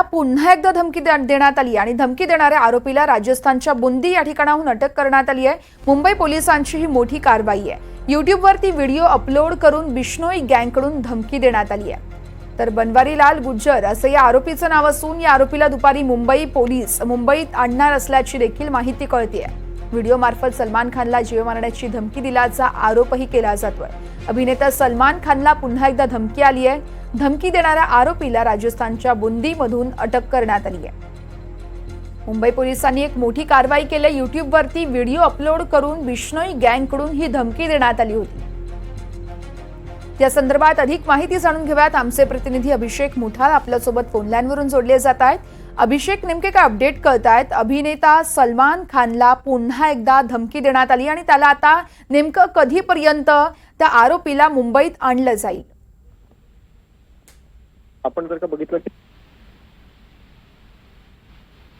पुन्हा एकदा धमकी दे- देण्यात आली आणि धमकी देणाऱ्या आरोपीला राजस्थानच्या बुंदी या ठिकाणाहून अटक करण्यात आली आहे. मुंबई पोलिसांची ही मोठी कारवाई आहे. युट्यूबवरती व्हिडिओ अपलोड करून बिश्नोई गँगकडून धमकी देण्यात आली आहे. तर बनवारीलाल गुज्जर असं या आरोपीचं नाव असून या आरोपीला दुपारी मुंबई पोलीस मुंबईत आणणार असल्याची देखील माहिती कळते व्हिडिओ मार्फत सलमान खानला जीव मारण्याची धमकी दिल्याचा आरोपही केला जातोय. अभिनेता सलमान खानला पुन्हा एकदा धमकी आली आहे. धमकी देणाऱ्या आरोपीला राजस्थानच्या बुंदीमधून अटक करण्यात आली आहे. मुंबई पोलिसांनी एक मोठी कारवाई केली. युट्यूबवरती व्हिडिओ अपलोड करून बिश्नोई गँगकडून ही धमकी देण्यात आली होती. या संदर्भात अधिक माहिती जाणून घेऊयात. आमचे प्रतिनिधी अभिषेक मुठाल आपल्यासोबत फोनलाईनवरून जोडले जात आहेत. अभिषेक नेमके काय अपडेट कळतायत? अभिनेता सलमान खानला पुन्हा एकदा धमकी देण्यात आली आणि त्याला आता नेमकं कधीपर्यंत त्या आरोपीला मुंबईत आणलं जाईल? आपण जर का बघितलं की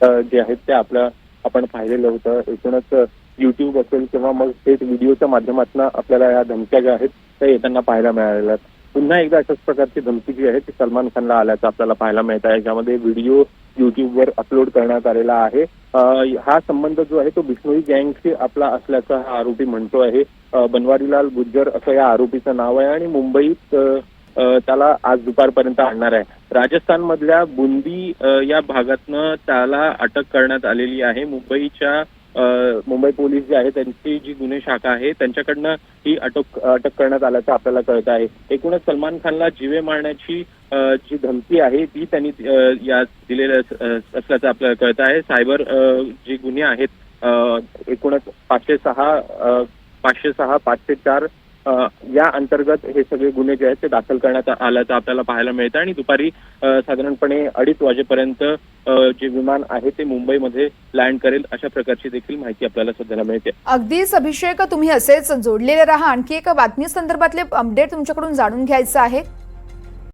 जे आहेत ते आपल्या आपण पाहिलेलं होतं. एकूणच युट्यूब असेल किंवा मग थेट व्हिडिओच्या माध्यमातून आपल्याला या धमक्या ज्या आहेत त्या येताना पाहायला मिळालेल्या आहेत. पुन्हा एकदा अशाच प्रकारची धमकी जी आहे ती सलमान खानला आल्याचं आपल्याला पाहायला मिळत आहे. ज्यामध्ये व्हिडिओ युट्यूबवर अपलोड करण्यात आलेला आहे. हा संबंध जो आहे तो बिष्णोई गँगशी आपला असल्याचा हा आरोपी म्हणतो आहे. बनवारीलाल गुज्जर असं या आरोपीचं नाव आहे. आणि मुंबईत त्याला आज दुपारपर्यंत आणणार आहे. राजस्थान मधल्या बुंदी या भागातनं त्याला अटक करण्यात आलेली आहे. मुंबईच्या मुंबई पोलीस जे आहे त्यांची जी गुन्हे शाखा आहे त्यांच्याकडनं ही अटक अटक करण्यात आल्याचं आपल्याला कळत आहे. एकूणच सलमान खानला जीवे मारण्याची जी धमकी आहे ती त्यांनी यात या दिलेल्या असल्याचं आपल्याला कळत आहे. सायबर जे गुन्हे आहेत एकूणच पाचशे सहा पाचशे सहा पाचशे चार या अंतर्गत हे सगळे गुन्हे जे आहेत ते दाखल करण्यात आल्याचं आपल्याला पाहायला मिळतं. आणि दुपारी साधारणपणे अडीच वाजेपर्यंत जे विमान आहे ते मुंबईमध्ये लँड करेल. अशा प्रकारची देखील माहिती आपल्याला सध्याला मिळते. अगदीच अभिषेक तुम्ही असेच जोडलेले राहा. आणखी एका बातमी संदर्भातले अपडेट तुमच्याकडून जाणून घ्यायचं आहे.